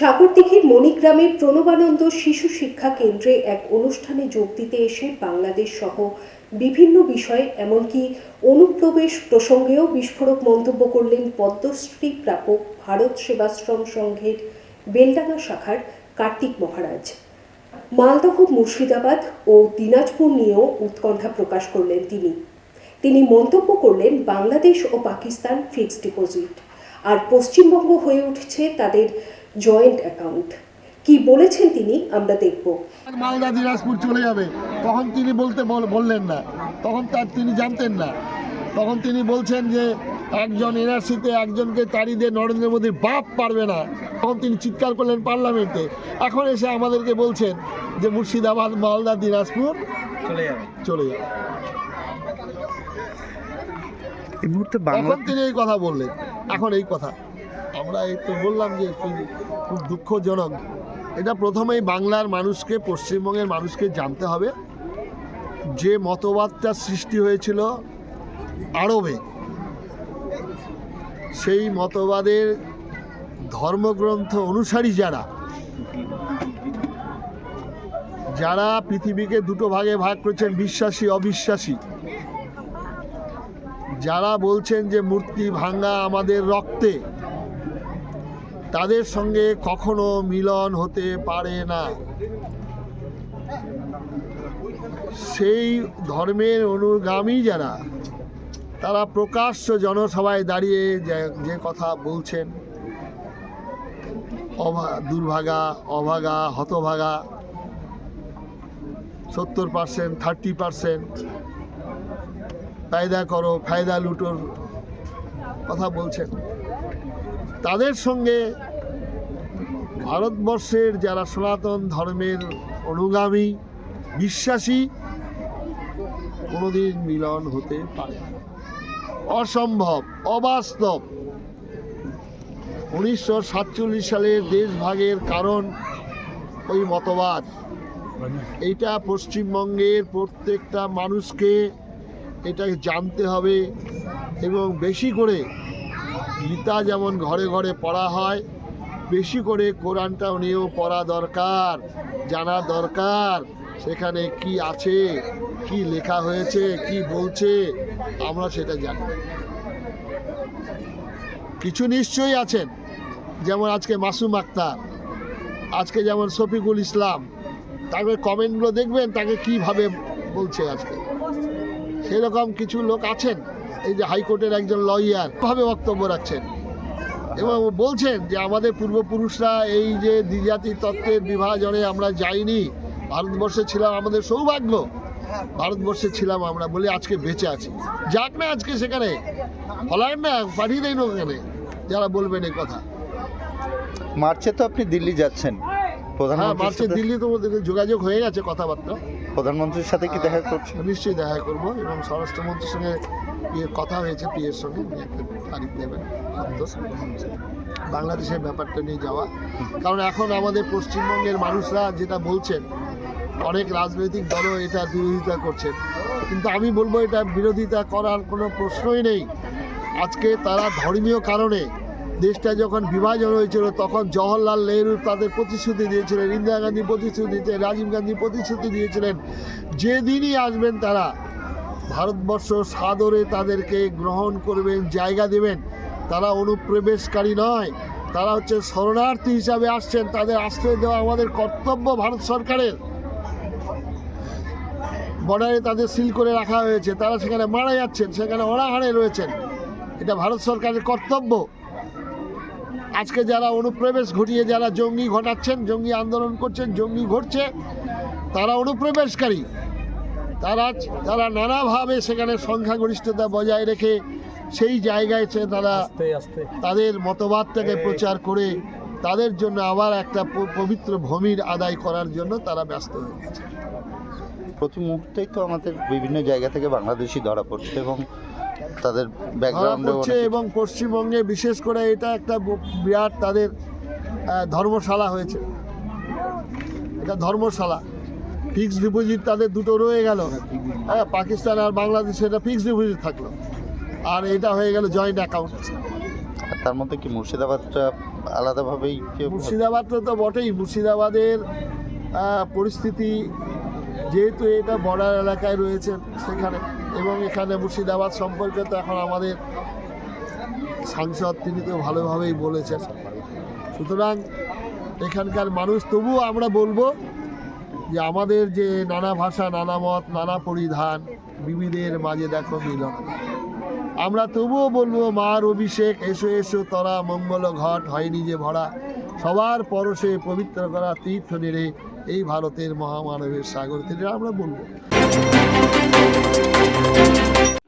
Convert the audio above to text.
সাগরদিঘির মণিগ্রামের প্রণবানন্দ শিশু শিক্ষা কেন্দ্রে এক অনুষ্ঠানে যোগ দিতে এসে বাংলাদেশ সহ বিভিন্ন বিষয়ে এমনকি অনুপ্রবেশ প্রসঙ্গেও বিস্ফোরক মন্তব্য করলেন পদ্মশ্রী প্রাপক ভারত সেবাশ্রম সংঘের বেলডাঙ্গা শাখার কার্তিক মহারাজ। মালদহ, মুর্শিদাবাদ ও দিনাজপুর নিয়েও উৎকণ্ঠা প্রকাশ করলেন তিনি। তিনি মন্তব্য করলেন, বাংলাদেশ ও পাকিস্তান ফিক্সড ডিপোজিট। আর পশ্চিমবঙ্গ হয়ে উঠছে তাদের জয়েন্ট অ্যাকাউন্ট কি বলেছেন তিনি আমরা দেখব। মালদা দিনাজপুর চলে যাবে। তখন তিনি বলতে বল- বললেন না। তখন তার তিনি জানতেন না। তখন তিনি বলছেন যে একজন এনআরসিতে একজনকে তাড়ি দিয়ে নরেন্দ্র মোদীর বাপ পারবে না। তখন তিনি চিৎকার করলেন পার্লামেন্টে। এখন এসে আমাদেরকে বলছেন যে মুর্শিদাবাদ মালদা দিনাজপুর চলে যাবে। চলে যাবে। এই মুহূর্তে তখন তিনি এই কথা বললেন। এখন এই কথা। আমরা এই তো বললাম যে খুব- দুঃখজনক। এটা প্রথমেই বাংলার মানুষকে, পশ্চিমবঙ্গের মানুষকে জানতে হবে যে মতবাদটা সৃষ্টি হয়েছিল আরবে। সেই মতবাদের ধর্মগ্রন্থ অনুসারী যারা যারা পৃথিবীকে দুটো ভাগে ভাগ করেছেন, বিশ্বাসী, অবিশ্বাসী। যারা বলছেন যে মূর্তি ভাঙ্গা আমাদের রক্তে তাদের সঙ্গে কখনো মিলন হতে পারে না। সেই ধর্মের অনুগামী যারা, তারা প্রকাশ্য জনসভায় দাঁড়িয়ে যে- কথা বলছেন। অভা, দুর্ভাগা, অভাগা, হতভাগা, সত্তর পার্সেন্ট থার্টি পার্সেন্ট ফায়দা করো, ফায়দা লুটোর কথা বলছেন। তাদের সঙ্গে ভারতবর্ষের যারা সনাতন ধর্মের অনুগামী, বিশ্বাসী, কোনোদিন মিলন হতে পারে। অসম্ভব, অবাস্তব উনিশশো সাতচল্লিশ সালের দেশভাগের কারণ ওই মতবাদ এইটা পশ্চিমবঙ্গের প্রত্যেকটা মানুষকে এটা জানতে হবে এবং বেশি করে গীতা যেমন ঘরে ঘরে পড়া হয়, বেশি করে কোরআনটাও নিয়েও পড়া দরকার, জানা দরকার, সেখানে কি আছে, কি লেখা হয়েছে, কি বলছে, আমরা সেটা জানি। কিছু নিশ্চয়ই আছেন, যেমন আজকে মাসুম আক্তার, আজকে যেমন শফিকুল ইসলাম তাকে কমেন্টগুলো দেখবেন, তাকে কীভাবে বলছে আজকে। সেরকম কিছু লোক আছেন? এই যে হাইকোর্টের একজন লয়ার ভাবে বক্তব্য রাখছেন। এবং বলছেন যে আমাদের পূর্বপুরুষরা এই যে দ্বিজাতি তত্ত্বের বিভাজনে আমরা যাইনি, ভারতবর্ষে ছিলাম আমাদের সৌভাগ্য। ভারতবর্ষে ছিলাম আমরা বলে আজকে বেঁচে আছি। যাক না আজকে সেখানে। ফলায় না, পাঠিয়ে দেয় ওখানে যারা বলবেন এই কথা। মার্চে তো আপনি দিল্লি যাচ্ছেন। হ্যাঁ প্রধানমন্ত্রীর মার্চে দিল্লি তো যোগাযোগ হয়ে গেছে কথাবার্তা। প্রধানমন্ত্রীর সাথে কি দেখা করছেন নিশ্চয়ই দেখা করব এবং স্বরাষ্ট্রমন্ত্রীর সঙ্গে ইয়ে কথা হয়েছে পিএর সঙ্গে তারিখ দেবেন বাংলাদেশের ব্যাপারটা নিয়ে যাওয়া। কারণ এখন আমাদের পশ্চিমবঙ্গের মানুষরা যেটা বলছেন অনেক রাজনৈতিক দলও এটা বিরোধিতা করছেন। কিন্তু আমি বলব এটা বিরোধিতা করার কোনো প্রশ্নই নেই। আজকে তারা ধর্মীয় কারণে দেশটা যখন বিভাজন হয়েছিল, তখন জওহরলাল নেহরু তাদের প্রতিশ্রুতি দিয়েছিলেন, ইন্দিরা গান্ধী প্রতিশ্রুতি দিয়েছিলেন, রাজীব গান্ধী প্রতিশ্রুতি দিয়েছিলেন। যেদিনই আসবেন তারা ভারতবর্ষ সাদরে তাদেরকে গ্রহণ করবেন, জায়গা দেবেন। তারা অনুপ্রবেশকারী নয়, তারা হচ্ছে শরণার্থী হিসাবে আসছেন। তাদের আশ্রয় দেওয়া আমাদের কর্তব্য ভারত সরকারের। বর্ডারে তাদের সিল করে রাখা হয়েছে, তারা সেখানে মারা যাচ্ছেন, সেখানে অনাহারে রয়েছেন। এটা ভারত সরকারের কর্তব্য। আজকে যারা অনুপ্রবেশ ঘটিয়ে যারা জঙ্গি ঘটাচ্ছেন জঙ্গি আন্দোলন করছেন জঙ্গি ঘটছে তারা অনুপ্রবেশকারী। তারা তারা নানাভাবে সেখানে সংখ্যাগরিষ্ঠতা বজায় রেখে সেই জায়গায় সে তারা তাদের মতবাদটাকে প্রচার করে তাদের জন্য আবার একটা পবিত্র ভূমির আদায় করার জন্য তারা ব্যস্ত হয়ে গেছে। প্রতি মুহূর্তেই তো আমাদের বিভিন্ন জায়গা থেকে বাংলাদেশি ধরা পড়ছে এবং তাদের ব্যাকগ্রাউন্ডে পড়ছে এবং পশ্চিমবঙ্গে বিশেষ করে এটা একটা বিরাট তাদের ধর্মশালা হয়েছে। এটা ধর্মশালা। ফিক্সড ডিপোজিট তাদের দুটো রয়ে গেল। হ্যাঁ পাকিস্তান আর বাংলাদেশে এটা ফিক্সড ডিপোজিট থাকল। আর এটা হয়ে গেল জয়েন্ট অ্যাকাউন্ট তার মধ্যে কি মুর্শিদাবাদটা আলাদাভাবেই যে মুর্শিদাবাদ তো বটেই। মুর্শিদাবাদের পরিস্থিতি যেহেতু এটা বর্ডার এলাকায় রয়েছে সেখানে। এবং এখানে মুর্শিদাবাদ সম্পর্কে তো এখন আমাদের সাংসদ তিনি তো ভালোভাবেই বলেছেন। সুতরাং এখানকার মানুষ, তবুও আমরা বলব যে আমাদের যে নানা ভাষা, নানা মত, নানা পরিধান বিবিধের মাঝে দেখো মিলন আমরা তবুও বলব, মার অভিষেক, এসো এসো, তরা, মঙ্গল ঘট হয়নি যে ভরা। সবার পরশে পবিত্র করা তীর্থ নেড়ে এই ভারতের মহামানবের সাগর থেকে আমরা বলব।